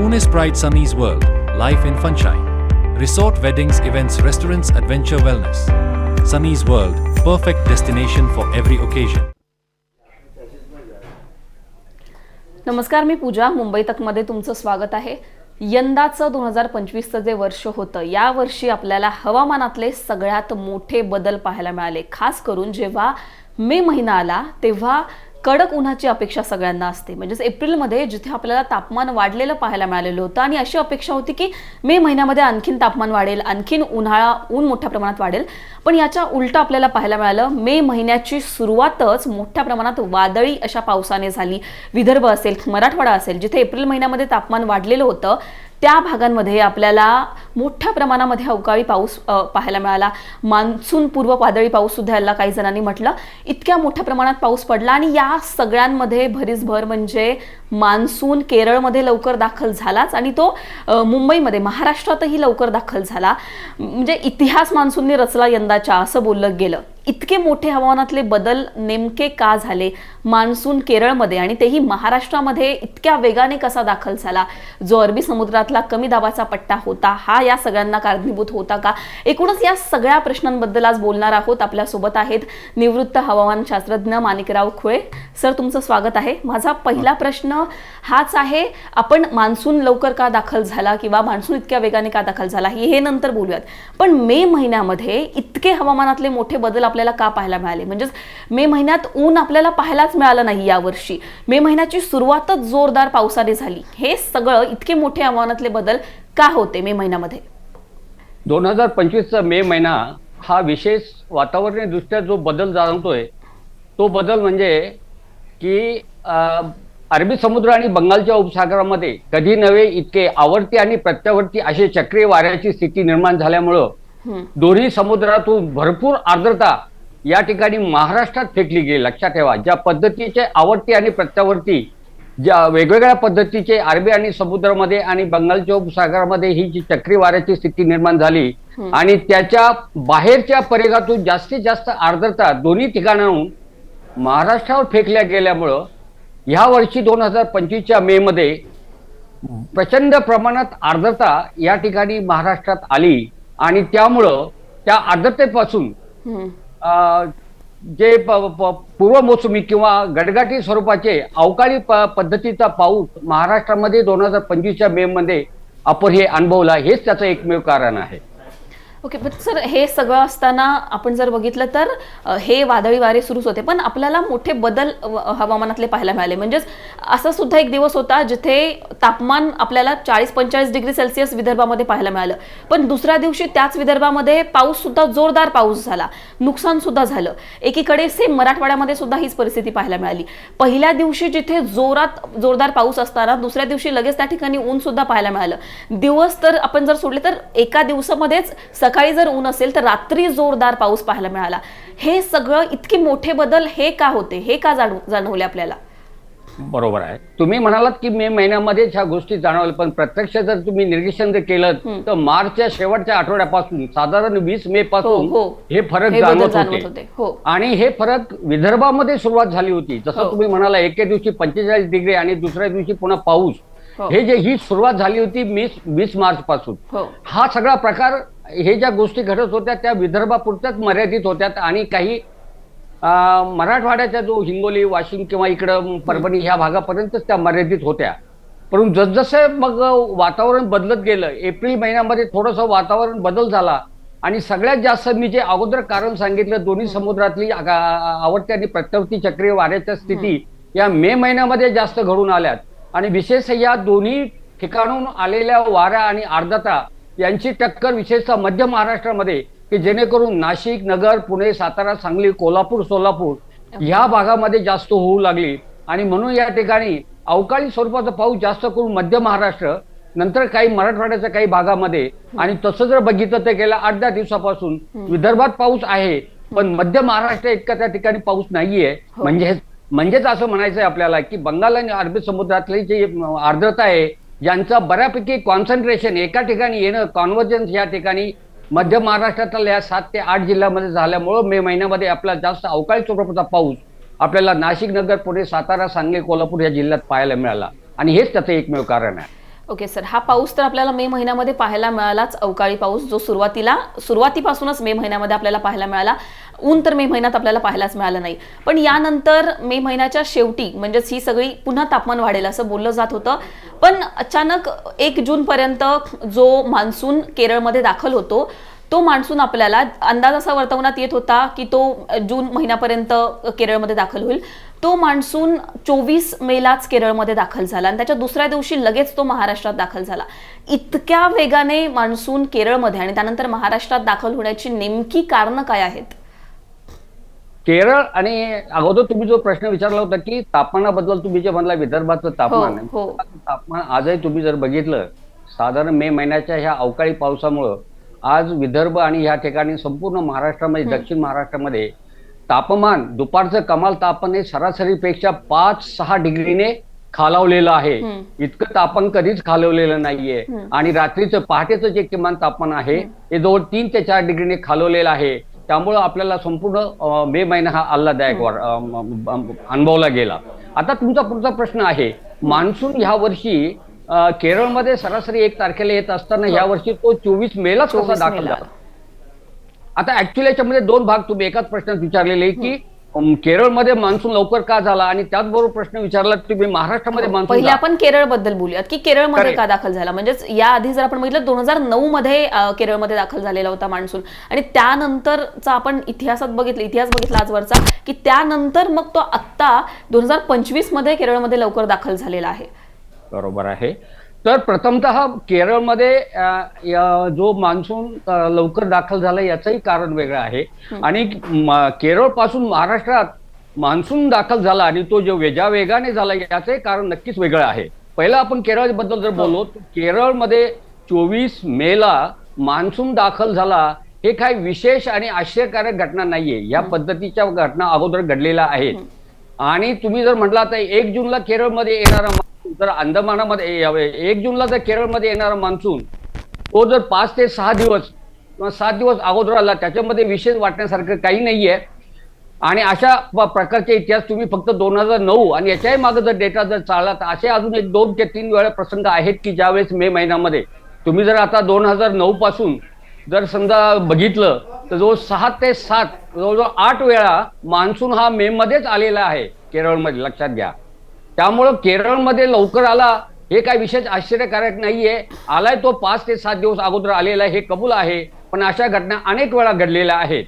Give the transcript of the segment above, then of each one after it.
Pune's Pride Sunny's World, Life in Funshine. Resort weddings, events, restaurants, adventure wellness. Sunny's World, perfect destination for every occasion. नमस्कार मी पूजा मुंबई तकमध्ये तुमचं स्वागत आहे यंदाचं दोन हजार पंचवीसचं जे वर्ष होतं या वर्षी आपल्याला हवामानातले सगळ्यात मोठे बदल पाहायला मिळाले खास करून जेव्हा मे महिना आला तेव्हा कडक उन्हाची अपेक्षा सगळ्यांना असते. म्हणजेच एप्रिलमध्ये जिथे आपल्याला तापमान वाढलेलं पाहायला मिळालेलं होतं आणि अशी अपेक्षा होती की मे महिन्यामध्ये आणखीन तापमान वाढेल आणखीन उन्हाळा ऊन मोठ्या प्रमाणात वाढेल. पण याच्या उलटं आपल्याला पाहायला मिळालं मे महिन्याची सुरुवातच मोठ्या प्रमाणात वादळी अशा पावसाने झाली. विदर्भ असेल मराठवाडा असेल जिथे एप्रिल महिन्यामध्ये तापमान वाढलेलं होतं त्या भागांमध्ये आपल्याला मोठ्या प्रमाणामध्ये अवकाळी पाऊस पाहायला मिळाला. मान्सून पूर्व वादळी पाऊस सुद्धा याला काही जणांनी म्हटलं. इतक्या मोठ्या प्रमाणात पाऊस पडला आणि या सगळ्यांमध्ये भरीसभर म्हणजे मान्सून केरळमध्ये लवकर दाखल झालाच आणि तो मुंबईमध्ये महाराष्ट्रातही लवकर दाखल झाला. म्हणजे इतिहास मान्सूनने रचला यंदाच्या असं बोललं गेलं. इतके मोठे हवामानातले बदल नेमके का झाले? मान्सून केरळमध्ये आणि तेही महाराष्ट्रामध्ये इतक्या वेगाने कसा दाखल झाला? जो अरबी समुद्रातला कमी दाबाचा पट्टा होता हा या सगळ्यांना कारणीभूत होता का? एकूणच या सगळ्या प्रश्नांबद्दल आज बोलणार आहोत आपल्यासोबत आहेत निवृत्त हवामान शास्त्रज्ञ माणिकराव खुळे. सर तुमचं स्वागत आहे. माझा पहिला प्रश्न हाच आहे आपण मान्सून लवकर का दाखल झाला किंवा मान्सून इतक्या वेगाने का दाखल झाला? हे हे नंतर बोलूयात. पण मे महिन्यामध्ये इतके हवामानातले मोठे बदल आपल्याला का पाहायला मिळाले? म्हणजेच मे महिन्यात ऊन आपल्याला पाहायलाच मिळालं नाही यावर्षी. मे महिन्याची सुरुवातच जोरदार पावसाने झाली. हे सगळं इतके मोठे हवामानातले बदल का होते मे महिन्यामध्ये दोन हजार पंचवीसचा मे महिना हा विशेष वातावरणीय दृष्ट्या जो बदल जाणवतोय तो बदल म्हणजे की अरबी समुद्र आणि बंगालच्या उपसागरामध्ये कधी नव्हे इतके आवर्ती आणि प्रत्यावर्ती असे चक्रीय वाऱ्याची स्थिती निर्माण झाल्यामुळं. दोन्ही समुद्रातून भरपूर आर्द्रता या ठिकाणी महाराष्ट्रात फेकली गेली लक्षात ठेवा ज्या पद्धतीचे आवर्ती आणि प्रत्यावर्ती ज्या वेगवेगळ्या पद्धतीचे अरबी आणि समुद्रामध्ये आणि बंगालच्या उपसागरामध्ये ही जी चक्रीवाऱ्याची स्थिती निर्माण झाली आणि त्याच्या बाहेरच्या परिघातून जास्तीत जास्त आर्द्रता दोन्ही ठिकाणाहून महाराष्ट्रावर फेकल्या गेल्यामुळं ह्या वर्षी दोन हजार पंचवीसच्या मे मध्ये प्रचंड प्रमाणात आर्द्रता या ठिकाणी महाराष्ट्रात आली आणि त्यामुळं त्या आर्द्रतेपासून जे प- प- पूर्वमोसमी किंवा गडगाटी स्वरूपाचे अवकाळी प- पद्धतीचा पाऊस महाराष्ट्रामध्ये दोन हजार पंचवीसच्या मे मध्ये आपण हे अनुभवला हेच त्याचं एकमेव कारण आहे. ओके पण सर हे सगळं असताना आपण जर बघितलं तर अ, हे वादळी वारे सुरूच होते. पण आपल्याला मोठे बदल अ, हवामानातले पाहायला मिळाले. म्हणजेच असा सुद्धा एक दिवस होता जिथे तापमान आपल्याला चाळीस पंचेचाळीस डिग्री सेल्सिअस विदर्भामध्ये पाहायला मिळालं. पण दुसऱ्या दिवशी त्याच विदर्भामध्ये पाऊस सुद्धा जोरदार पाऊस झाला. नुकसान सुद्धा झालं. एकीकडे सेम मराठवाड्यामध्ये सुद्धा हीच परिस्थिती पाहायला मिळाली. पहिल्या दिवशी जिथे जोरात जोरदार पाऊस असताना दुसऱ्या दिवशी लगेच त्या ठिकाणी ऊन सुद्धा पाहायला मिळालं. दिवस तर आपण जर सोडले तर एका दिवसामध्येच सकाळी जर ऊन असेल तर रात्री जोरदार पाऊस पाहायला मिळाला. हे सगळं इतके मोठे बदल हे का होते? हे का जाणव जाणवले आपल्याला? बरोबर आहे. तुम्ही म्हणालात की मे महिन्यामध्येच ह्या गोष्टी जाणवल्या पण प्रत्यक्ष जर तुम्ही निरीक्षण जर केलं तर मार्चच्या शेवटच्या आठवड्यापासून साधारण वीस मे पासून हो, हो. हे फरक जाणवत होते. हो. आणि हे फरक विदर्भामध्ये सुरुवात झाली होती. जसं हो. तुम्ही म्हणाला एके दिवशी पंचेचाळीस डिग्री आणि दुसऱ्या दिवशी पुन्हा पाऊस. हो. जे ही सुरुवात झाली होती वीस वीस मार्च पासून हा सगळा प्रकार हे ज्या गोष्टी घडत होत्या त्या विदर्भापुरत्याच मर्यादित होत्या आणि काही मराठवाड्याच्या जो हिंगोली वाशिम किंवा इकडं परभणी ह्या भागापर्यंतच त्या मर्यादित होत्या. परंतु जसजसं मग वातावरण बदलत गेलं एप्रिल महिन्यामध्ये थोडंसं वातावरण बदल झाला आणि सगळ्यात जास्त मी जे अगोदर कारण सांगितलं दोन्ही समुद्रातली आवर्ती आणि प्रत्यवर्ती चक्रीय वाऱ्याच्या स्थिती या मे महिन्यामध्ये जास्त घडून आल्यात. आणि विशेष या दोन्ही ठिकाणून आलेल्या वाऱ्या आणि आर्द्रता यांची टक्कर विशेषतः मध्य महाराष्ट्रामध्ये की जेणेकरून नाशिक नगर पुणे सातारा सांगली कोल्हापूर सोलापूर ह्या भागामध्ये जास्त होऊ लागली. आणि म्हणून या ठिकाणी अवकाळी स्वरूपाचा पाऊस जास्त करून मध्य महाराष्ट्र नंतर काही मराठवाड्याच्या काही भागामध्ये आणि तसं जर बघितलं तर गेल्या आठ दहा दिवसापासून विदर्भात पाऊस आहे पण मध्य महाराष्ट्र इतका त्या ठिकाणी पाऊस नाहीये. म्हणजे म्हणजेच असं म्हणायचंय आपल्याला की बंगाल आणि अरबी समुद्रातली जी आर्द्रता आहे ज्यांचं बऱ्यापैकी कॉन्सन्ट्रेशन एका ठिकाणी येणं कॉन्व्हर्जन्स या ठिकाणी मध्य महाराष्ट्रातल्या या सात ते आठ जिल्ह्यामध्ये झाल्यामुळं मे महिन्यामध्ये आपला जास्त अवकाळी स्वरूपाचा पाऊस आपल्याला नाशिक नगर पुणे सातारा सांगली कोल्हापूर या जिल्ह्यात पाहायला मिळाला. आणि हेच त्याचं एकमेव कारण आहे. ओके सर हा पाऊस तर आपल्याला मे महिन्यामध्ये पाहायला मिळालाच. अवकाळी पाऊस जो सुरुवातीला सुरुवातीपासूनच मे महिन्यामध्ये आपल्याला पाहायला मिळाला. ऊन तर मे महिन्यात आपल्याला पाहायलाच मिळालं नाही. पण यानंतर मे महिन्याच्या शेवटी म्हणजेच ही सगळी पुन्हा तापमान वाढेल असं बोललं जात होतं. पण अचानक एक जूनपर्यंत जो मान्सून केरळमध्ये दाखल होतो तो मान्सून आपल्याला अंदाज असा वर्तवण्यात येत होता की तो जून महिन्यापर्यंत केरळमध्ये दाखल होईल. तो मान्सून चोवीस मेलाच केरळमध्ये दाखल झाला आणि त्याच्या दुसऱ्या दिवशी लगेच तो महाराष्ट्रात दाखल झाला इतक्या वेगाने मान्सून केरळमध्ये आणि त्यानंतर महाराष्ट्रात दाखल होण्याची नेमकी कारणं काय आहेत केरळ आणि अगोदर तुम्ही जो प्रश्न विचारला होता की तापमानाबद्दल तुम्ही जे म्हणला विदर्भाचं तापमान आहे. हो. तापमान आजही तुम्ही जर बघितलं साधारण मे महिन्याच्या ह्या अवकाळी पावसामुळं आज विदर्भ आणि ह्या ठिकाणी संपूर्ण महाराष्ट्रामध्ये दक्षिण महाराष्ट्रामध्ये तापमान दुपारचं कमाल तापमान हे सरासरीपेक्षा पाच सहा डिग्रीने खालावलेलं आहे. इतकं तापमान कधीच खालवलेलं नाहीये. आणि रात्रीचं पहाटेचं जे किमान तापमान आहे हे जवळ तीन ते चार डिग्रीने खालवलेलं आहे. त्यामुळं आपल्याला संपूर्ण मे महिना हा आल्हादायक अनुभवला गेला. आता तुमचा पुढचा प्रश्न आहे मान्सून ह्या वर्षी केरळमध्ये सरासरी एक तारखेला येत असताना ह्या वर्षी तो चोवीस मेलाच कसा 24 दाखल. झाला? आता ऍक्च्युली याच्यामध्ये दोन भाग तुम्ही एकाच प्रश्नात विचारलेले की केरळमध्ये मान्सून लवकर का झाला? आणि त्याचबरोबर प्रश्न विचारला तुम्ही महाराष्ट्रामध्ये मान्सून पहिले का? आपण केरळबद्दल बोलूयात की केरळमध्ये. का दाखल झाला? म्हणजेच या आधी जर आपण बघितलं दोन हजार नऊ मध्ये केरळमध्ये दाखल झालेला होता मान्सून आणि त्यानंतरचा आपण इतिहासात बघितलं इतिहास बघितला आजवरचा की त्यानंतर मग तो आत्ता दोन हजार पंचवीसमध्ये केरळमध्ये लवकर दाखल झालेला आहे. बरोबर आहे. तर प्रथमतः केरळमध्ये जो मान्सून लवकर दाखल झाला याचंही कारण वेगळं आहे. आणि केरळपासून महाराष्ट्रात मान्सून दाखल झाला आणि तो जो वेजा वेगाने झाला याचंही कारण नक्कीच वेगळं आहे. पहिलं आपण केरळबद्दल जर बोललो तर केरळमध्ये चोवीस मेला मान्सून दाखल झाला हे काही विशेष आणि आश्चर्यकारक घटना नाहीये. या पद्धतीच्या घटना अगोदर घडलेल्या आहेत. आणि तुम्ही जर म्हटला तर एक जूनला केरळमध्ये येणारा जर अंदमानामध्ये एक जूनला जर केरळमध्ये येणारा मान्सून तो जर पाच ते सहा दिवस किंवा सात दिवस अगोदर आला त्याच्यामध्ये विशेष वाटण्यासारखं काही नाहीये. आणि अशा प्रकारचे इतिहास तुम्ही फक्त दोन हजार नऊ आणि याच्याही मागे जर डेटा जर चालला तर असे अजून एक दोन ते तीन वेळा प्रसंग आहेत की ज्यावेळेस मे महिन्यामध्ये. तुम्ही जर आता दोन हजार नऊ पासून जर समजा बघितलं तर जवळ सहा ते सात जवळजवळ आठ वेळा मान्सून हा मे मध्येच आलेला आहे केरळमध्ये. लक्षात घ्या. त्यामुळं केरळमध्ये लवकर आला हे काय विशेष आश्चर्यकारक नाहीये. आलाय तो पाच ते सात दिवस अगोदर आलेला आहे हे कबूल आहे पण अशा घटना अनेक वेळा घडलेल्या आहेत.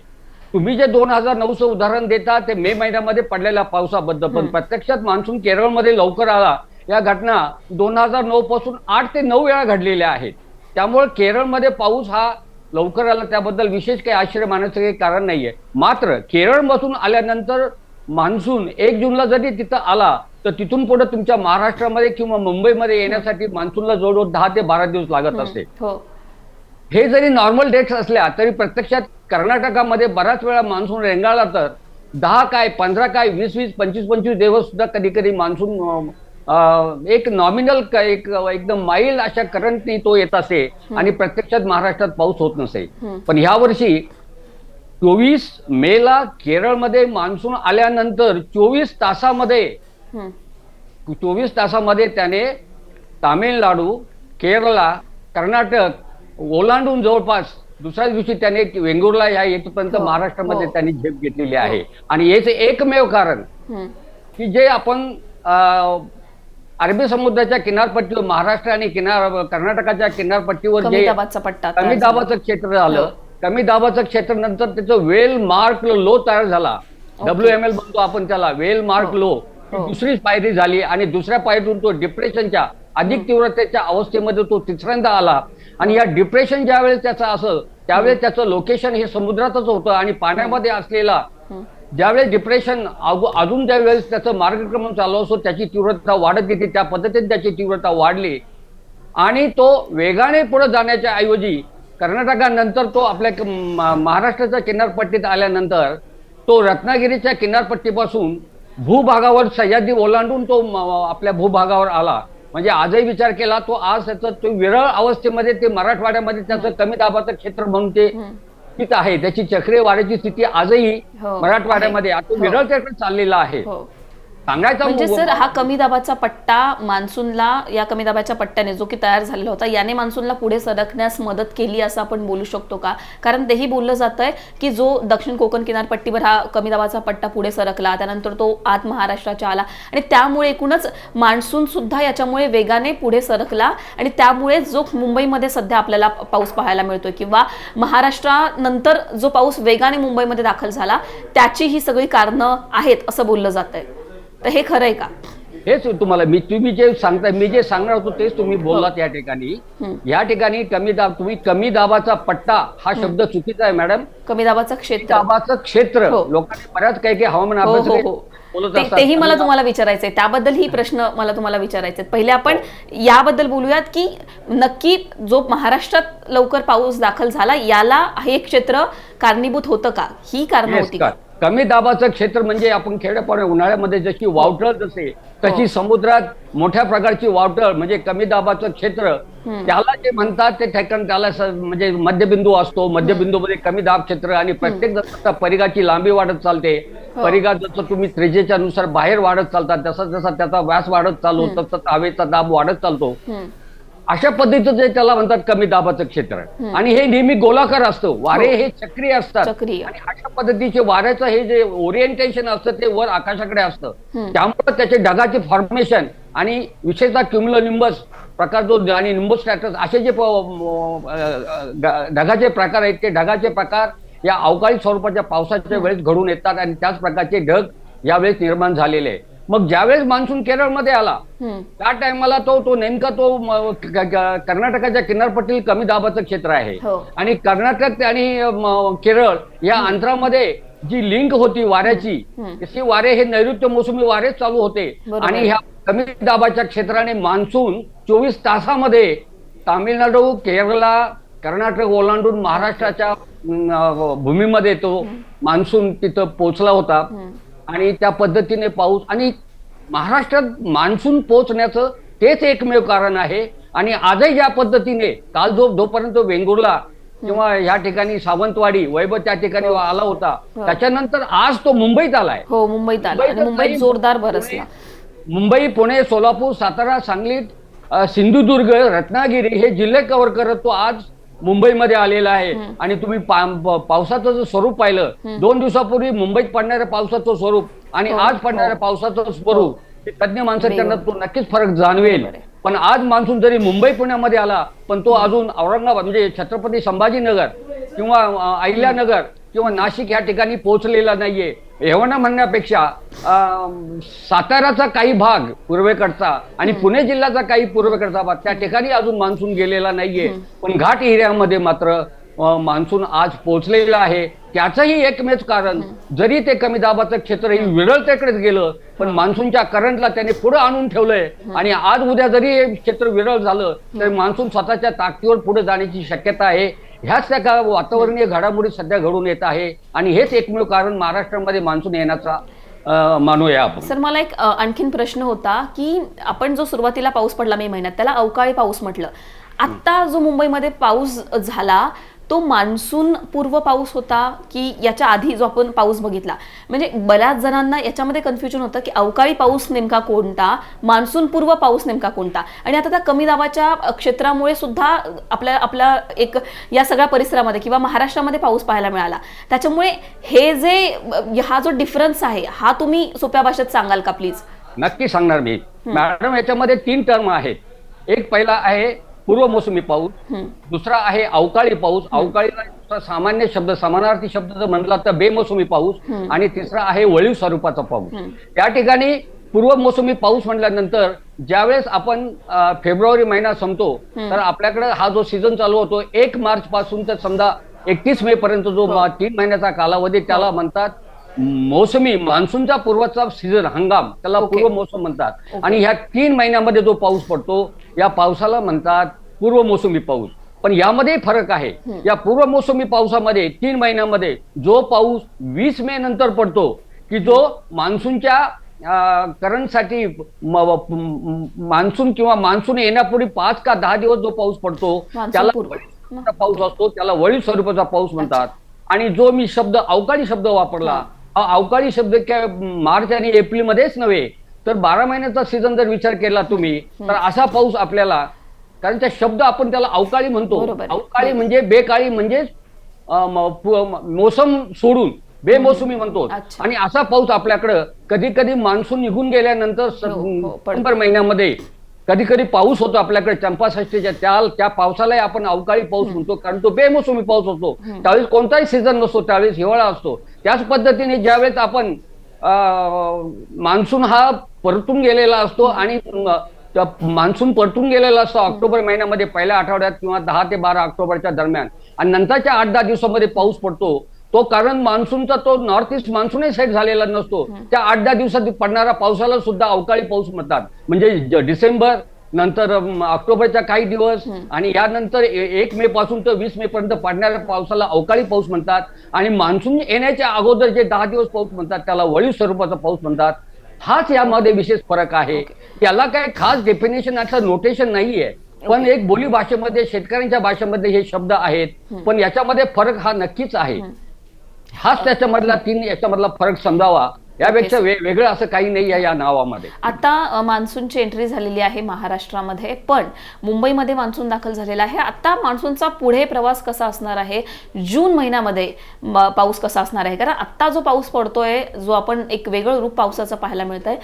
तुम्ही जे दोन हजार नऊचं उदाहरण देता ते मे महिन्यामध्ये पडलेल्या पावसाबद्दल पण प्रत्यक्षात मान्सून केरळमध्ये लवकर आला. या घटना दोन हजार नऊ पासून आठ ते नऊ वेळा घडलेल्या आहेत. त्यामुळे केरळमध्ये पाऊस हा लवकर आला त्याबद्दल विशेष काही आश्चर्य मानायचं काही कारण नाहीये. मात्र केरळमधून आल्यानंतर मान्सून एक जूनला जरी तिथं आला तर तिथून पुढे तुमच्या महाराष्ट्रामध्ये किंवा मुंबईमध्ये येण्यासाठी मान्सूनला जवळजवळ दहा ते बारा दिवस लागत असते. हो. हे जरी नॉर्मल डेट्स असल्या तरी प्रत्यक्षात कर्नाटकामध्ये बराच वेळा मान्सून रेंगाळला तर दहा काय पंधरा काय वीस वीस पंचवीस पंचवीस दिवस सुद्धा कधी कधी मान्सून एक नॉमिनल एक एकदम माइल्ड अशा करंटनी तो येत असे आणि प्रत्यक्षात महाराष्ट्रात पाऊस होत नसे. पण ह्या वर्षी चोवीस मेला केरळमध्ये मान्सून आल्यानंतर चोवीस तासामध्ये. चोवीस तासामध्ये त्याने तामिळनाडू केरळा कर्नाटक ओलांडून जवळपास दुसऱ्या दिवशी त्याने वेंगुर्ला या येथपर्यंत हो, महाराष्ट्रामध्ये हो. त्यांनी झेप घेतलेली आहे आणि याचे एकमेव कारण. की जे आपण अरबी समुद्राच्या किनारपट्टीवर महाराष्ट्र आणि किनार कर्नाटकाच्या किनारपट्टीवर कमी जे कमी. दाबाचं क्षेत्र झालं हो. कमी दाबाचं क्षेत्र नंतर त्याचं वेल मार्क लो तयार झाला डब्ल्यू एम एल म्हणतो आपण त्याला वेल मार्क हो. लो हो. दुसरी पायरी झाली आणि दुसऱ्या पायरीतून तो डिप्रेशनच्या अधिक तीव्रतेच्या अवस्थेमध्ये तो तिसऱ्यांदा आला. आणि या डिप्रेशन ज्या वेळेस त्याचं असं त्यावेळेस त्याचं लोकेशन हे समुद्रातच होतं आणि पाण्यामध्ये असलेला ज्यावेळेस डिप्रेशन अजून ज्या वेळेस त्याचं मार्गक्रमण चालू असतो त्याची तीव्रता वाढत गेली त्या पद्धतीने त्याची तीव्रता वाढली. आणि तो वेगाने पुढे जाण्याच्या ऐवजी कर्नाटकानंतर तो आपल्या महाराष्ट्राच्या किनारपट्टीत आल्यानंतर तो रत्नागिरीच्या किनारपट्टीपासून भूभागावर सह्याद्री ओलांडून तो आपल्या भूभागावर आला. म्हणजे आजही विचार केला तो आज त्याचं तो विरळ अवस्थेमध्ये ते मराठवाड्यामध्ये त्याचं कमी दाबाचं क्षेत्र म्हणून ते स्थित आहे. त्याची चक्रीय वाढीची स्थिती आजही हो. मराठवाड्यामध्ये आता हो. विरळ चक्र चाललेलं आहे. हो. सांगायचा म्हणजे सर हा कमी दाबाचा पट्टा मान्सूनला या कमी दाबाच्या पट्ट्याने जो की तयार झालेला होता याने मान्सूनला पुढे सरकण्यास मदत केली असं आपण बोलू शकतो का? कारण तेही बोललं जात आहे की जो दक्षिण कोकण किनारपट्टीवर हा कमी दाबाचा पट्टा पुढे सरकला त्यानंतर तो आत महाराष्ट्राच्या आला. आणि त्यामुळे एकूणच मान्सून सुद्धा याच्यामुळे वेगाने पुढे सरकला आणि त्यामुळे जो मुंबईमध्ये सध्या आपल्याला पाऊस पाहायला मिळतोय किंवा महाराष्ट्रानंतर जो पाऊस वेगाने मुंबईमध्ये दाखल झाला त्याची ही सगळी कारणं आहेत असं बोललं जात आहे तर हे खरं आहे का? हेच तुम्हाला मी तुम्ही जे सांगताय मी जे सांगणार होतो तेच तुम्ही बोललात या ठिकाणी. या ठिकाणी कमी दाब तुम्ही कमी दाबाचा पट्टा हा शब्द चुकीचा आहे मॅडम. कमी दाबाचं क्षेत्र. दाबाचं क्षेत्र. हो. लोकांनी बऱ्याच काही काही हवामान हो हो अभ्यास हो. तेही मला तुम्हाला विचारायचंय. त्याबद्दल ही प्रश्न मला तुम्हाला विचारायचे पहिले आपण याबद्दल बोलूयात की नक्की जो महाराष्ट्रात लवकर पाऊस दाखल झाला याला हे क्षेत्र कारणीभूत होतं का? ही कारण होती का- कमी दाबाचं क्षेत्र म्हणजे आपण खेड्यापाड्या उन्हाळ्यामध्ये जशी वावटळ जसे हो. तशी समुद्रात मोठ्या प्रकारची वावटळ म्हणजे कमी दाबाचं क्षेत्र त्याला जे म्हणतात ते ठिकाण त्याला म्हणजे मध्यबिंदू असतो मध्यबिंदूमध्ये कमी दाब क्षेत्र आणि प्रत्येक जसं परिघाची लांबी वाढत चालते हो. परिघात जसं तुम्ही त्रिजेच्या नुसार बाहेर वाढत चालतात तसा जसा त्याचा व्यास वाढत चालू तसं हवेचा दाब वाढत चालतो. अशा पद्धतीचं जे त्याला म्हणतात कमी दाबाचं क्षेत्र आणि हे नेहमी गोलाकार असतं. वारे हे. चक्रीय असतात. हो. चक्रीय. आणि अशा पद्धतीचे वाऱ्याचं हे जे ओरिएंटेशन असतं ते वर आकाशाकडे असतं. त्यामुळे त्याचे ढगाचे फॉर्मेशन आणि विशेषतः क्युम्युलोनिंबस प्रकार जो आणि निंबस स्टॅटस असे जे ढगाचे प्रकार आहेत ते ढगाचे प्रकार या अवकाळी स्वरूपाच्या पावसाच्या वेळेस घडून येतात आणि त्याच प्रकारचे ढग यावेळेस निर्माण झालेले आहे मग ज्यावेळेस मान्सून केरळमध्ये आला. त्या टायमाला तो तो नेमका तो कर्नाटकाच्या किनारपट्टील कमी दाबाचं क्षेत्र आहे. हो. आणि कर्नाटक आणि केरळ या अंतरामध्ये जी लिंक होती वाऱ्याची तशी वारे हे नैऋत्य मोसमी वारे चालू होते. आणि ह्या कमी दाबाच्या क्षेत्राने मान्सून चोवीस तासामध्ये तामिळनाडू केरळा कर्नाटक ओलांडून महाराष्ट्राच्या भूमीमध्ये तो मान्सून तिथं पोहोचला होता. आणि त्या पद्धतीने पाऊस आणि महाराष्ट्रात मान्सून पोहोचण्याचं तेच एकमेव कारण आहे. आणि आजही ज्या पद्धतीने काल जो जोपर्यंत वेंगुर्ला किंवा या ठिकाणी सावंतवाडी वैभव त्या ठिकाणी आला होता त्याच्यानंतर आज तो मुंबईत आलाय. हो मुंबईत आला. मुंबईत जोरदार बरसला मुंबई पुणे सोलापूर सातारा सांगली अ, सिंधुदुर्ग रत्नागिरी हे जिल्हे कव्हर करत तो आज मुंबईमध्ये आलेला आहे. आणि तुम्ही पावसाचं जर स्वरूप पाहिलं दोन दिवसापूर्वी मुंबईत पडणाऱ्या पावसाचं स्वरूप आणि हो, आज पडणाऱ्या पावसाचं स्वरूप हे. तज्ञ माणसं त्यांना तो नक्कीच फरक जाणवेल. पण आज मान्सून जरी मुंबई पुण्यामध्ये आला पण तो अजून औरंगाबाद म्हणजे छत्रपती संभाजीनगर किंवा अहिल्यानगर किंवा नाशिक या ठिकाणी पोहोचलेला नाहीये. एवढं म्हणण्यापेक्षा अं, साताराचा काही भाग पूर्वेकडचा आणि पुणे जिल्ह्याचा काही पूर्वेकडचा भाग त्या ठिकाणी अजून मान्सून गेलेला नाहीये. पण घाट एरियामध्ये मात्र मान्सून आज पोहोचलेला आहे. त्याचंही एकमेव कारण जरी ते कमी दाबाचं क्षेत्र ही विरळतेकडेच गेलं पण मान्सूनच्या करंटला त्याने पुढे आणून ठेवलंय. आणि आज उद्या जरी हे क्षेत्र विरळ झालं तर मान्सून स्वतःच्या ताकदीवर पुढे जाण्याची शक्यता आहे. ह्याच त्या वातावरणीय घडामोडी सध्या घडून येत आहे. आणि हेच एकमेव कारण महाराष्ट्रामध्ये मान्सून येण्याचा मानूया आपण. सर मला एक आणखीन प्रश्न होता की आपण जो सुरुवातीला पाऊस पडला मे महिन्यात त्याला अवकाळी पाऊस म्हटलं. आत्ता जो मुंबईमध्ये पाऊस झाला तो मान्सून पूर्व पाऊस होता की याच्या आधी जो आपण पाऊस बघितला? म्हणजे बऱ्याच जणांना याच्यामध्ये कन्फ्युजन होतं की अवकाळी पाऊस नेमका कोणता? मान्सून पूर्व पाऊस नेमका कोणता? आणि आता त्या कमी दाबाच्या क्षेत्रामुळे सुद्धा आपल्या आपल्या एक या सगळ्या परिसरामध्ये किंवा महाराष्ट्रामध्ये पाऊस पाहायला मिळाला. त्याच्यामुळे हे जे हा जो डिफरन्स आहे हा तुम्ही सोप्या भाषेत सांगाल का प्लीज नक्की सांगणार मी. मॅडम याच्यामध्ये तीन टर्म आहेत. एक पहिला आहे पूर्व मोसमी पाऊस दुसरा आहे अवकाळी पाऊस. अवकाळीला सामान्य शब्द समानार्थी शब्द जर म्हणला तर बेमोसमी पाऊस आणि तिसरा आहे वळीव स्वरूपाचा पाऊस. या ठिकाणी पूर्व मोसमी पाऊस म्हटल्यानंतर ज्यावेळेस आपण फेब्रुवारी महिना संपतो तर आपल्याकडे हा जो सीझन चालू होतो एक मार्च पासून तर समजा एकतीस मे पर्यंत जो मा- तीन महिन्याचा कालावधी त्याला म्हणतात मोसमी मान्सूनचा पूर्वचा सीझन हंगाम त्याला पूर्व मोसम म्हणतात. आणि ह्या तीन महिन्यामध्ये जो पाऊस पडतो या पावसाला म्हणतात पूर्व मोसमी पाऊस. पण यामध्ये फरक आहे. या पूर्व मोसमी पावसामध्ये तीन महिन्यामध्ये जो पाऊस वीस मे नंतर पडतो की जो मान्सूनच्या करंटसाठी मान्सून किंवा मान्सून येण्यापूर्वी पाच का दहा दिवस जो पाऊस पडतो त्याला पाऊस असतो त्याला वळीव स्वरूपाचा पाऊस म्हणतात. आणि जो मी शब्द अवकाळी शब्द वापरला अवकाळी शब्द काय मार्च आणि एप्रिल मध्येच नव्हे तर बारा महिन्याचा सीझन जर विचार केला तुम्ही तर असा पाऊस आपल्याला कारण त्या शब्द आपण त्याला अवकाळी म्हणतो. अवकाळी म्हणजे बेकाळी म्हणजेच अं, म- पु- म- मोसम सोडून बेमोसमी म्हणतो. आणि असा पाऊस आपल्याकडं कधी कधी मान्सून निघून गेल्यानंतर हो, हो. सप्टेंबर महिन्यामध्ये कधी कधी पाऊस होतो आपल्याकडे चंपाषष्टीच्या त्या त्या पावसालाही आपण अवकाळी पाऊस म्हणतो कारण तो बेमोसमी पाऊस असतो. त्यावेळेस कोणताही सीझन नसतो त्यावेळेस हिवाळा असतो. त्याच पद्धतीने ज्यावेळेस आपण मान्सून हा परतून गेलेला असतो आणि मान्सून परतून गेलेला असतो ऑक्टोबर महिन्यामध्ये पहिल्या आठवड्यात किंवा दहा ते बारा ऑक्टोबरच्या दरम्यान. आणि नंतरच्या आठ दहा दिवसामध्ये पाऊस पडतो. तो कारण मान्सूनचा तो नॉर्थ ईस्ट मान्सूनही सेट झालेला नसतो. त्या आठ दहा दिवसात पडणारा पावसाला सुद्धा अवकाळी पाऊस म्हणतात. म्हणजे डिसेंबर नंतर ऑक्टोबरच्या काही दिवस आणि यानंतर एक मे पासून तर वीस मे पर्यंत पडणाऱ्या पावसाला अवकाळी पाऊस म्हणतात. आणि मान्सून येण्याच्या अगोदर जे दहा दिवस पाऊस म्हणतात त्याला वळीव स्वरूपाचा पाऊस म्हणतात. हाच यामध्ये विशेष फरक आहे. याला काय खास डेफिनेशन असं नोटेशन नाहीये. पण एक बोली भाषेमध्ये शेतकऱ्यांच्या भाषेमध्ये हे शब्द आहेत. पण याच्यामध्ये फरक हा नक्कीच आहे. हाच त्याच्यामधला तीन याच्यामधला फरक समजावा. यापेक्षा वे- वेगळं असं काही नाही आहे या नावामध्ये. आता मान्सूनची एंट्री झालेली आहे महाराष्ट्रामध्ये पण मुंबईमध्ये मान्सून दाखल झालेला आहे. आता मान्सूनचा पुढे प्रवास कसा असणार आहे? जून महिन्यामध्ये पाऊस कसा असणार आहे? कारण आत्ता जो पाऊस पडतोय जो आपण एक वेगळं रूप पावसाचं पाहायला मिळत आहे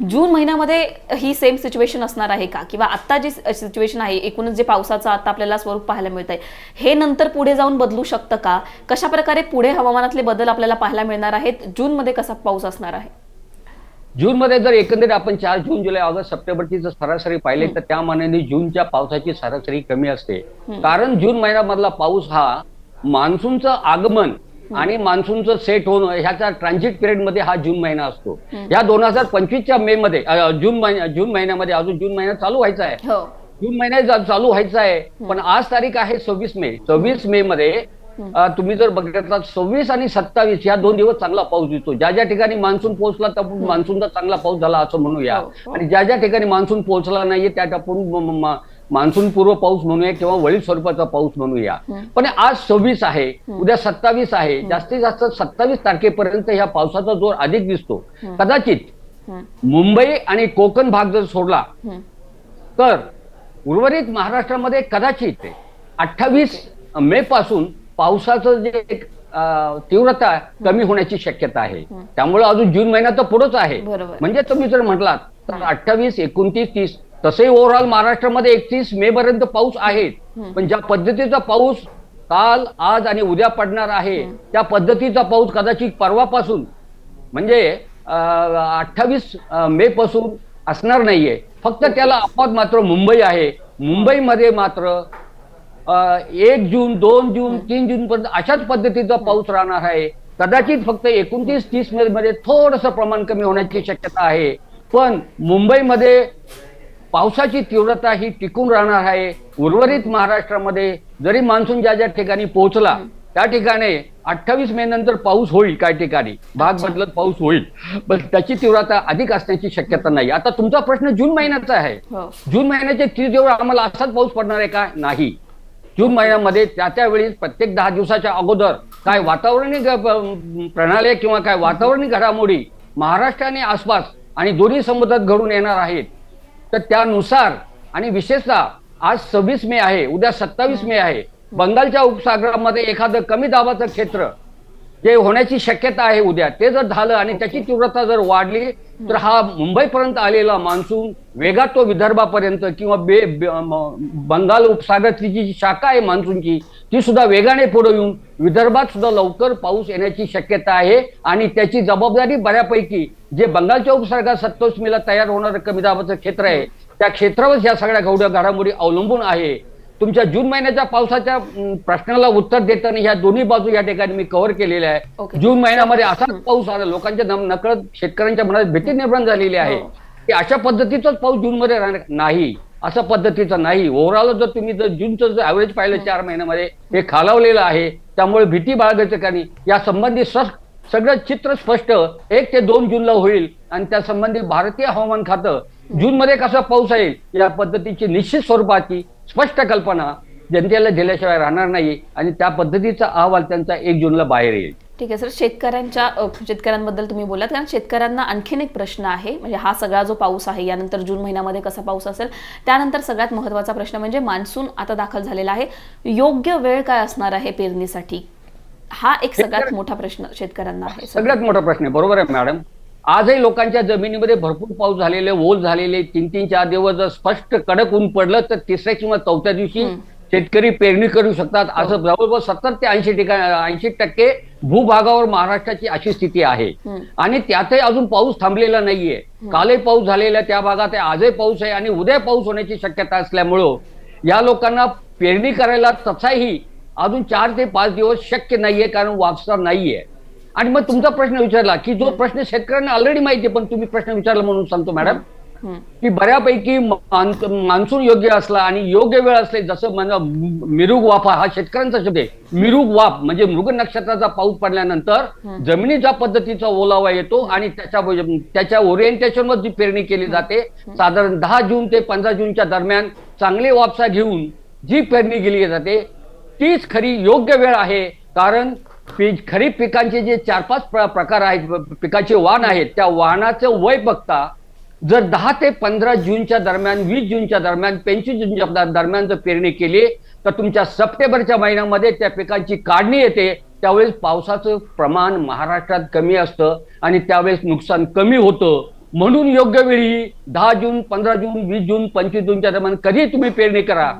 जून महिन्यामध्ये ही सेम सिच्युएशन असणार आहे का? किंवा आत्ता जी सिच्युएशन आहे एकूणच जे पावसाचं आता आपल्याला स्वरूप पाहायला मिळत आहे हे नंतर पुढे जाऊन बदलू शकतं का? कशा प्रकारे पुढे हवामानातले बदल आपल्याला पाहायला मिळणार आहेत? जूनमध्ये कसा पाऊस असणार आहे? जून मध्ये जर एकंदरीत आपण चार जून जुलै ऑगस्ट सप्टेंबरची जर सरासरी पाहिले तर त्या मानाने जूनच्या पावसाची सरासरी कमी असते. कारण जून महिन्यामधला पाऊस हा मान्सूनचं आगमन आणि मान्सूनचं सेट होणं ह्याचा ट्रान्झिट पिरियडमध्ये हा जून महिना असतो. या दोन हजार पंचवीसच्या मे मध्ये जून महिन्या जून महिन्यामध्ये अजून जून महिना चालू व्हायचा आहे. हो. जून महिना चालू व्हायचा आहे. पण आज तारीख आहे सव्वीस मे. सव्वीस मे मध्ये तुम्ही जर बघितलं सव्वीस आणि सत्तावीस या दोन दिवस चांगला पाऊस दिसतो. ज्या ज्या ठिकाणी मान्सून पोहोचला आपण मान्सूनचा चांगला पाऊस झाला असं म्हणूया. हो, हो. आणि ज्या ज्या ठिकाणी मान्सून पोहोचला नाहीये त्या म- मान्सून पूर्व पाऊस म्हणूया किंवा वळीव स्वरूपाचा पाऊस म्हणूया. पण आज सव्वीस आहे उद्या सत्तावीस आहे जास्तीत जास्त सत्तावीस तारखेपर्यंत ह्या पावसाचा जोर अधिक दिसतो. कदाचित. मुंबई आणि कोकण भाग जर सोडला. तर उर्वरित महाराष्ट्रामध्ये कदाचित अठ्ठावीस मे पासून पावसाचं जे एक, तीव्रता कमी होण्याची शक्यता आहे. त्यामुळे अजून जून महिना तर पुढेच आहे. म्हणजे तुम्ही जर म्हटलात तर अठ्ठावीस एकोणतीस तीस तसंही ओव्हरऑल महाराष्ट्रामध्ये एकतीस मे पर्यंत पाऊस आहे पण ज्या पद्धतीचा पाऊस काल आज आणि उद्या पडणार आहे त्या पद्धतीचा पाऊस कदाचित परवापासून म्हणजे अठ्ठावीस मे पासून असणार नाहीये. फक्त त्याला अपवाद मात्र मुंबई आहे. मुंबईमध्ये मात्र एक जून दोन जून तीन जून पर्यंत अशाच पद्धतीचा पाऊस राहणार आहे. कदाचित फक्त एकोणतीस तीस मे मध्ये थोडंसं प्रमाण कमी होण्याची शक्यता आहे. पण मुंबईमध्ये पावसाची तीव्रता ही टिकून राहणार आहे. उर्वरित महाराष्ट्रामध्ये जरी मान्सून ज्या ज्या ठिकाणी पोहोचला त्या ठिकाणी अठ्ठावीस मे नंतर पाऊस होईल काही ठिकाणी. भाग बदलत पाऊस होईल. पण त्याची तीव्रता अधिक असण्याची शक्यता नाही. आता तुमचा प्रश्न जून महिन्याचा आहे. हो. जून महिन्याचे तीस दिवस आम्हाला असाच पाऊस पडणार आहे का? नाही. जून महिन्यामध्ये त्या त्यावेळी प्रत्येक दहा दिवसाच्या अगोदर काय वातावरणी ग- प- प्रणाली किंवा काय वातावरणी घडामोडी महाराष्ट्र आणि आसपास आणि दोन्ही समुद्रात घडून येणार आहेत. तर त्यानुसार आणि विशेषतः आज सव्वीस मे आहे उद्या सत्तावीस मे आहे बंगालच्या उपसागरामध्ये एखादं कमी दाबाचं क्षेत्र जे होण्याची शक्यता आहे उद्या ते जर झालं आणि त्याची तीव्रता जर वाढली तर हा मुंबईपर्यंत आलेला मान्सून वेगात तो विदर्भापर्यंत किंवा बे बे- बंगाल उपसागरातली जी शाखा आहे मान्सूनची ती सुद्धा वेगाने पुढे येऊन विदर्भात सुद्धा लवकर पाऊस येण्याची शक्यता आहे आणि त्याची जबाबदारी बऱ्यापैकी जे बंगालच्या उपसागरात सत्तावीस मेला तयार होणारं कमी दाबाचं क्षेत्र आहे त्या क्षेत्रावर या सगळ्या गवड्या घडामोडी अवलंबून आहे. तुमच्या जून महिन्याच्या पावसाच्या प्रश्नाला उत्तर देताना ह्या दोन्ही बाजू या ठिकाणी मी कव्हर केलेल्या आहे. जून महिन्यामध्ये असाच पाऊस आला लोकांच्या नम- नकळत शेतकऱ्यांच्या मनात भीती निर्माण झालेली आहे. हो. की अशा पद्धतीचाच पाऊस जून मध्ये राहणार नाही. अशा पद्धतीचा नाही. ओव्हरऑल जर तुम्ही जर जूनचं जर ऍव्हरेज पाहिलं चार महिन्यामध्ये हे खालावलेलं आहे. त्यामुळे भीती बाळगायचं का नाही? या संबंधी सगळं चित्र स्पष्ट एक ते दोन जूनला होईल. आणि त्या संबंधी भारतीय हवामान खातं जून मध्ये कसा पाऊस येईल या पद्धतीची निश्चित स्वरूपाची स्पष्ट कल्पना जनतेला दिल्याशिवाय राहणार नाही आणि त्या पद्धतीचा अहवाल त्यांचा एक जूनला बाहेर येईल. ठीक आहे सर. शेतकऱ्यांच्या शेतकऱ्यांबद्दल तुम्ही बोलात कारण शेतकऱ्यांना आणखीन एक प्रश्न आहे. म्हणजे हा सगळा जो पाऊस आहे यानंतर जून महिन्यामध्ये कसा पाऊस असेल त्यानंतर सगळ्यात महत्त्वाचा प्रश्न म्हणजे मान्सून आता दाखल झालेला आहे. योग्य वेळ काय असणार आहे पेरणीसाठी? हा एक सगळ्यात मोठा प्रश्न शेतकऱ्यांना आहे सगळ्यात मोठा प्रश्न आहे. बरोबर आहे मॅडम. आजही लोकांच्या जमिनीमध्ये भरपूर पाऊस झालेले ओल झालेले तीन तीन चार दिवस जर स्पष्ट कडक ऊन पडलं तर तिसऱ्या किंवा चौथ्या दिवशी शेतकरी पेरणी करू शकतात. असं जवळजवळ सत्तर ते ऐंशी ठिकाण ऐंशी टक्के भूभागावर महाराष्ट्राची अशी स्थिती आहे. आणि त्यातही अजून पाऊस थांबलेला नाहीये. कालही पाऊस झालेला त्या भागात आजही पाऊस आहे आणि उद्या पाऊस होण्याची शक्यता असल्यामुळं या लोकांना पेरणी करायला तसाही अजून चार ते पाच दिवस शक्य नाहीये कारण वापसा नाहीये. आणि मग तुमचा प्रश्न विचारला की जो प्रश्न शेतकऱ्यांना ऑलरेडी माहिती आहे पण तुम्ही प्रश्न विचारला म्हणून सांगतो मॅडम. की बऱ्यापैकी मान- मान्सून योग्य असला आणि योग्य वेळ असले जसं म्हणजे मिरुग वाफा हा शेतकऱ्यांचा शब्द आहे. मिरुग वाफ म्हणजे मृग नक्षत्राचा पाऊस पडल्यानंतर जमिनीच्या पद्धतीचा ओलावा येतो आणि त्याच्या त्याच्या ओरिएंटेशनवर जी पेरणी केली जाते साधारण दहा जून ते पंधरा जूनच्या दरम्यान चांगले वापसा घेऊन जी पेरणी केली जाते तीच खरी योग्य वेळ आहे. कारण पीक खरीप पिकांचे जे चार पाच प्रकार आहेत पिकाचे वाहन आहेत त्या वाहनाचं वय बघता जर दहा ते पंधरा जूनच्या दरम्यान वीस जूनच्या दरम्यान पंचवीस जूनच्या दरम्यान जर पेरणी केली तर तुमच्या सप्टेंबरच्या महिन्यामध्ये त्या पिकांची काढणी येते त्यावेळेस पावसाचं प्रमाण महाराष्ट्रात कमी असतं आणि त्यावेळेस नुकसान कमी होतं. म्हणून योग्य वेळी दहा जून पंधरा जून वीस जून पंचवीस जूनच्या दरम्यान कधी तुम्ही पेरणी करा.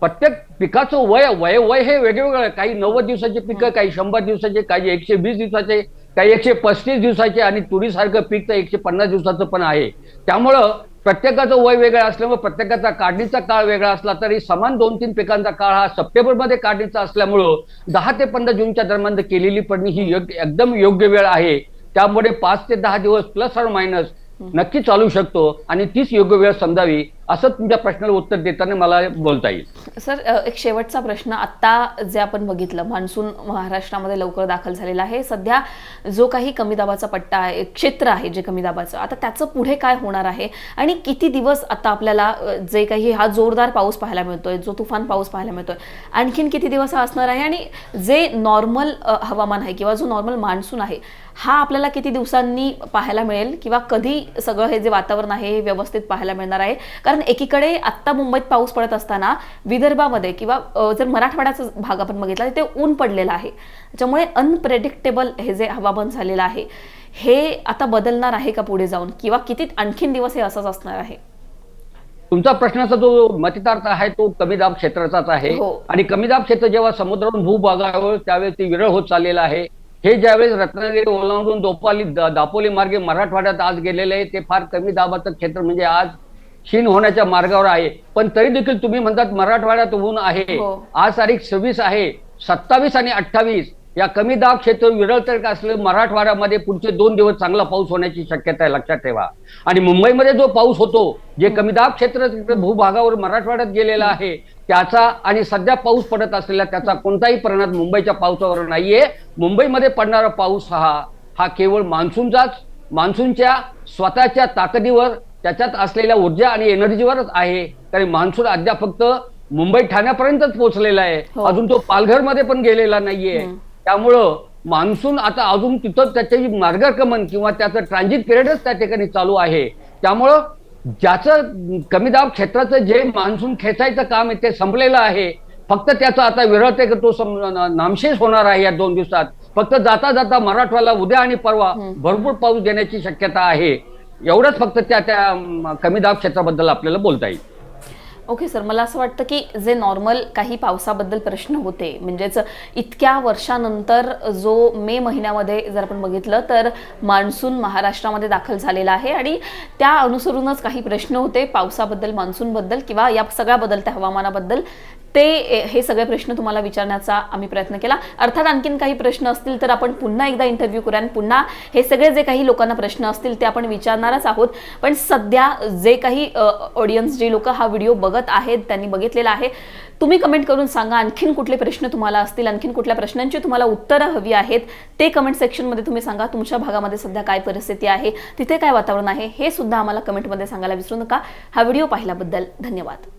प्रत्येक पिकाचं वय वय वय हे वेगवेगळं आहे. काही नव्वद दिवसाचे पिकं काही शंभर दिवसाचे काही एकशे वीस दिवसाचे काही एकशे पस्तीस दिवसाचे आणि तुरीसारखं पीक तर एकशे पन्नास दिवसाचं पण आहे. त्यामुळं प्रत्येकाचं वय वेगळं असल्यामुळे प्रत्येकाचा काढणीचा काळ वेगळा असला तरी समान दोन तीन पिकांचा काळ हा सप्टेंबरमध्ये काढणीचा असल्यामुळं दहा ते पंधरा जूनच्या दरम्यान केलेली पडणी ही योग्य एकदम योग्य वेळ आहे. त्यामुळे पाच ते दहा दिवस प्लस और मायनस नक्की चालू शकतो आणि तीच योग्य वेळ समजावी. असं तुमच्या प्रश्नाला उत्तर देताना मला बोलता येईल. सर एक शेवटचा प्रश्न. आत्ता जे आपण बघितलं मान्सून महाराष्ट्रामध्ये लवकर दाखल झालेला आहे. सध्या जो काही कमी दाबाचा पट्टा आहे क्षेत्र आहे जे कमी दाबाचं आता त्याचं पुढे काय होणार आहे? आणि किती दिवस आता आपल्याला जे काही हा जोरदार पाऊस पाहायला मिळतोय जो तुफान पाऊस पाहायला मिळतोय आणखीन किती दिवस हा असणार आहे? आणि जे नॉर्मल हवामान आहे किंवा जो नॉर्मल मान्सून आहे हा आपल्याला किती दिवसांनी पाहायला मिळेल किंवा कधी सगळं हे जे वातावरण आहे हे व्यवस्थित पाहायला मिळणार आहे? कारण एकीकडे आत्ता मुंबईत पाऊस पडत असताना विदर्भामध्ये किंवा जर मराठवाड्याचा भाग आपण बघितला तर ते ऊन पडलेलं आहे. त्याच्यामुळे अनप्रेडिक्टेबल हे जे हवामान झालेलं आहे हे आता बदलणार आहे का पुढे जाऊन? किंवा किती आणखीन दिवस हे असंच असणार आहे? तुमचा प्रश्नाचा जो मतितार्थ आहे तो कमी दाब क्षेत्राचाच आहे. हो. आणि कमी दाब क्षेत्र जेव्हा समुद्रावरून भूभागावर त्यावेळेस ती विरळ होत चाललेलं आहे हे ज्यावेळेस रत्नागिरी ओलांडून दोपाली दापोली मार्गे मराठवाड्यात आज गेलेले आहे ते फार कमी दाबाचं क्षेत्र म्हणजे आज क्षीण होण्याच्या मार्गावर आहे. पण तरी देखील तुम्ही म्हणतात मराठवाड्यात ऊन आहे. हो. आज तारीख सव्वीस आहे. सत्तावीस आणि अठ्ठावीस या कमी दाब क्षेत्र विरळ तर का असलं मराठवाड्यामध्ये पुढचे दोन दिवस चांगला पाऊस होण्याची शक्यता आहे. लक्षात ठेवा. आणि मुंबईमध्ये जो पाऊस होतो जे कमी दाब क्षेत्र भूभागावर मराठवाड्यात गेलेला आहे त्याचा आणि सध्या पाऊस पडत असलेला त्याचा कोणताही परिणाम मुंबईच्या पावसावर नाहीये. मुंबईमध्ये पडणारा पाऊस हा हा केवळ मान्सूनचाच. मान्सूनच्या स्वतःच्या ताकदीवर त्याच्यात असलेल्या ऊर्जा आणि एनर्जीवरच आहे. कारण मान्सून अद्याप फक्त मुंबई ठाण्यापर्यंतच पोहोचलेला आहे. हो. अजून तो पालघरमध्ये पण गेलेला नाहीये. त्यामुळं मान्सून आता अजून तिथं त्याची मार्गक्रमण किंवा त्याचं ट्रान्झिट पिरियडच त्या ठिकाणी चालू आहे. त्यामुळं ज्याचं कमी दाब क्षेत्राचं जे मान्सून खेचायचं काम आहे ते संपलेलं आहे. फक्त त्याचा आता विरळते तो न- नामशेष होणार आहे या दोन दिवसात. फक्त जाता जाता मराठवाला उद्या आणि परवा भरपूर पाऊस देण्याची शक्यता आहे. एवढंच फक्त त्या त्या कमी दाब क्षेत्राबद्दल आपल्याला बोलता येईल. ओके सर मला असं वाटतं की जे नॉर्मल काही पावसाबद्दल प्रश्न होते म्हणजेच इतक्या वर्षानंतर जो मे महिन्यामध्ये जर आपण बघितलं तर मान्सून महाराष्ट्रामध्ये दाखल झालेला आहे आणि त्या अनुसरूनच काही प्रश्न होते पावसाबद्दल मान्सूनबद्दल किंवा या सगळ्या बदलत्या हवामानाबद्दल. ते हे सगळे प्रश्न तुम्हाला विचारण्याचा आम्ही प्रयत्न केला. अर्थात आणखीन काही प्रश्न असतील तर आपण पुन्हा एकदा इंटरव्ह्यू करूया आणि पुन्हा हे सगळे जे काही लोकांना प्रश्न असतील ते आपण विचारणारच आहोत. पण सध्या जे काही ऑडियन्स जे लोक हा व्हिडिओ बघत आहेत त्यांनी बघितलेला आहे. तुम्ही कमेंट करून सांगा आणखीन कुठले प्रश्न तुम्हाला असतील आणखीन कुठल्या प्रश्नांची तुम्हाला उत्तरं हवी आहेत ते कमेंट सेक्शनमध्ये तुम्ही सांगा. तुमच्या भागामध्ये सध्या काय परिस्थिती आहे तिथे काय वातावरण आहे हे सुद्धा आम्हाला कमेंटमध्ये सांगायला विसरू नका. हा व्हिडिओ पाहिल्याबद्दल धन्यवाद.